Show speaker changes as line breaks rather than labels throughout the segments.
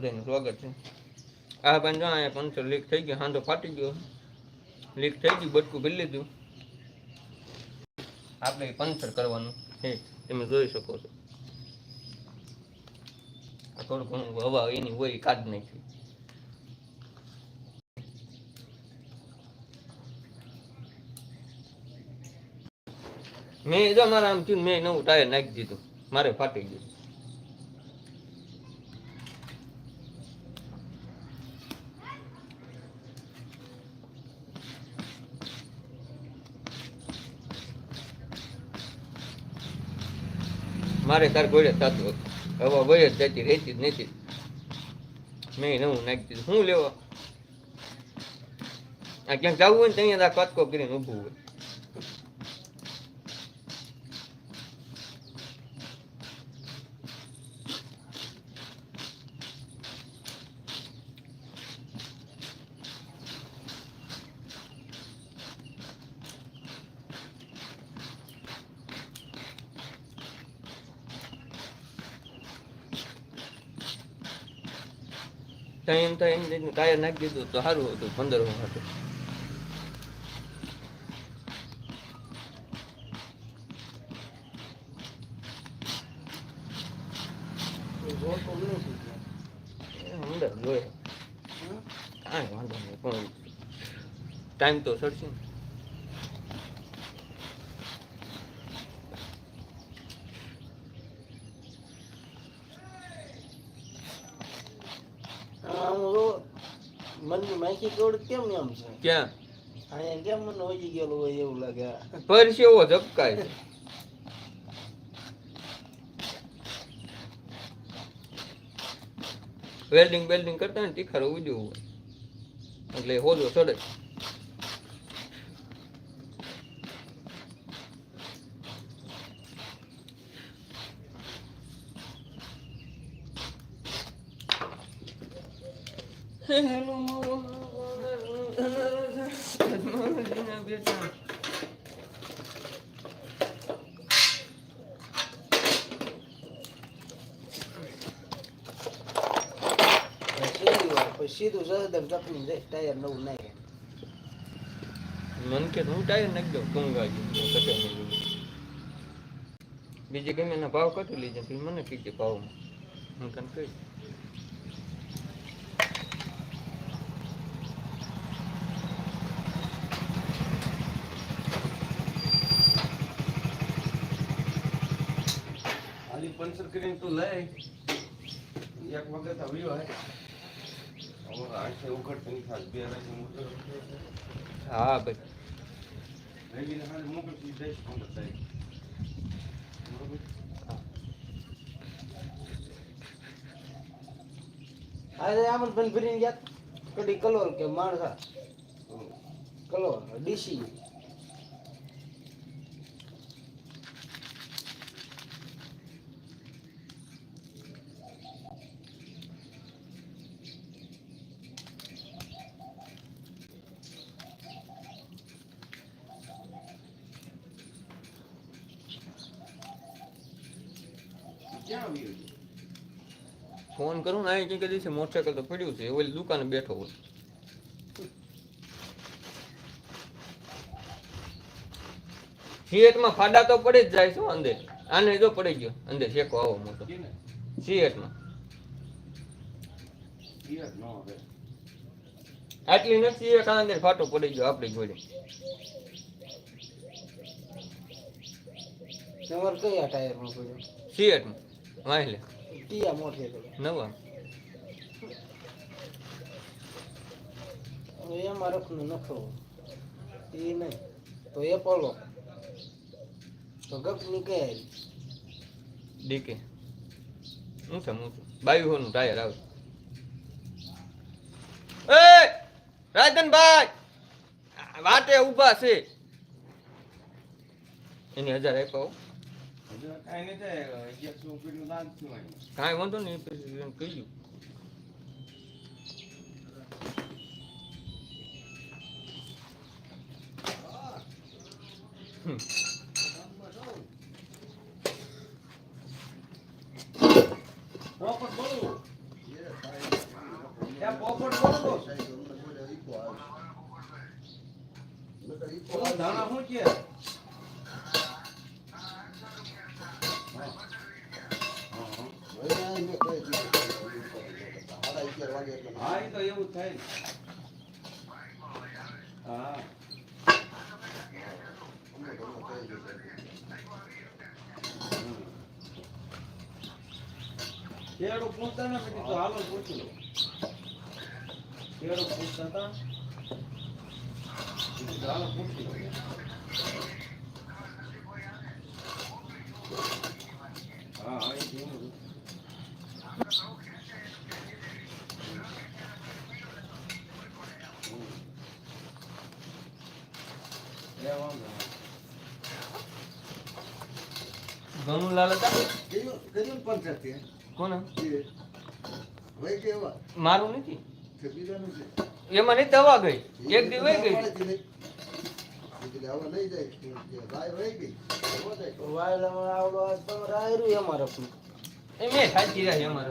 બધાનું સ્વાગત છે. આ પણ જો અહીંયા પંચર લીક થઈ ગયો હાંધો ફાટી ગયો. લીક થઈ ગયું, બટકું ભરી લીધું. આપણે પંચર કરવાનું છે, તમે જોઈ શકો છો. થોડું હવા એની હોય કાઢી નાખી. મેં જો મારા આમ થયું મેં નવું ટાયર નાખી દીધું, મારે ફાટી ગયું. મારે તાર ગોળે થતું હવા વય જ જતી રહેતી જ નથી. મેં નવું નાખી દીધું. શું લેવા? આ ક્યાંક જવું હોય ને ત્યાં કટકો કરીને ઊભું હોય. તો એમ તો એમ રીતનું ટાયર નાખી દીધું તો સારું હતું, પંદર પણ ટાઈમ તો સડશે ને
આમ જો મનની માખી દોડ કેમ એમ છે?
ક્યાં?
અહીંયા કેમ મન હોજી ગયેલું હોય એવું લાગે?
પરસેવો ઝબકાય છે. વેલ્ડિંગ બેલ્ડિંગ કરતા ને તીખારો ઉજવું હોય. એટલે હોજો ચડે
પછી સીધું સહદમ ચકલી જાય ટાયર નવું નાખે
મન કે હું ટાયર નાખી દઉં ટૂંગાજી કટે બીજી ગમે એના ભાવ કટી લીધે પછી મને કીધે ભાવમાં હું તને કહી
પંચર કરીને તું લઈ એક વખત આવ્યો હે.
હા ભાઈ.
આજે આમન પણ ફરીને ગયા. કડી કલોલ કે માણસા. કલોલ ડીસી.
ક્યાં આવ્યો
ફોન કરું ને અહીં કઈ દિવસે મોટરસાયકલ તો પડ્યું છે ઓલી દુકાને બેઠો હોય. સિએટમાં ફાડા તો પડી જ જાય શું અંદર. આને જો પડી ગયો. અંદર શેકો આવો મોટો. સિએટમાં. આટલી નથી એક આ અંદર ફાટો પડી ગયો આપણી જોડે.
કયા ટાયરમાં પડ્યો?
સિએટમાં. વાહલે
કિયા મોટરસાઇકલ
નવા
હવે એમાં રખનું નખો એ નહીં તો એ પોલો તો ગપની કે
ડીકે હું છે હું બાવી હોનું ટાયર આવે એ રાજનભાઈ વાટે ઊભા છે એની હજાર.
હજુ કાંઈ
વાંધો નહીં પછી કહી દઉં.
ધાણા શું છે? હા. ખેડૂત પૂછતા ને પછી પૂછી લો ખેડૂત પૂછતા હતા હાલો પૂછી લો હા હા એ જેવું જ. હમ. એ વાંધો નહીં.
ઘણું લાલ હતા? કોણ મારું નથી. એમાં નહીં દવા ગઈ. એક દી વહી ગઈ. મેં સાચી રહ્યા એમાં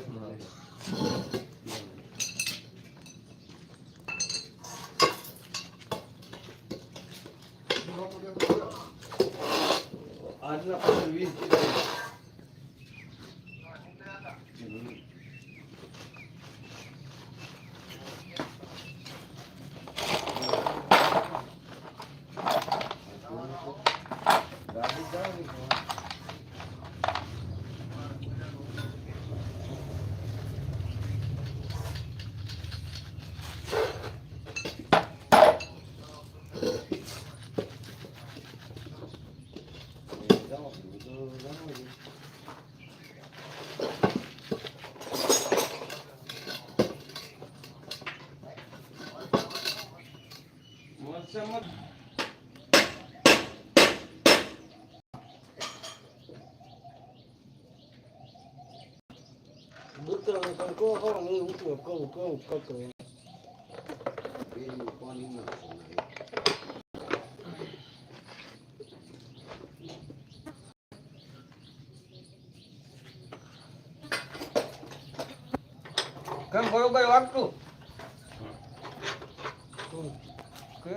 દૂતરાને પણ કહો ખરો, હું ઉઠ્યો, કહું, કહું, કકરો.
કેમ બરોબર વાગતું. કે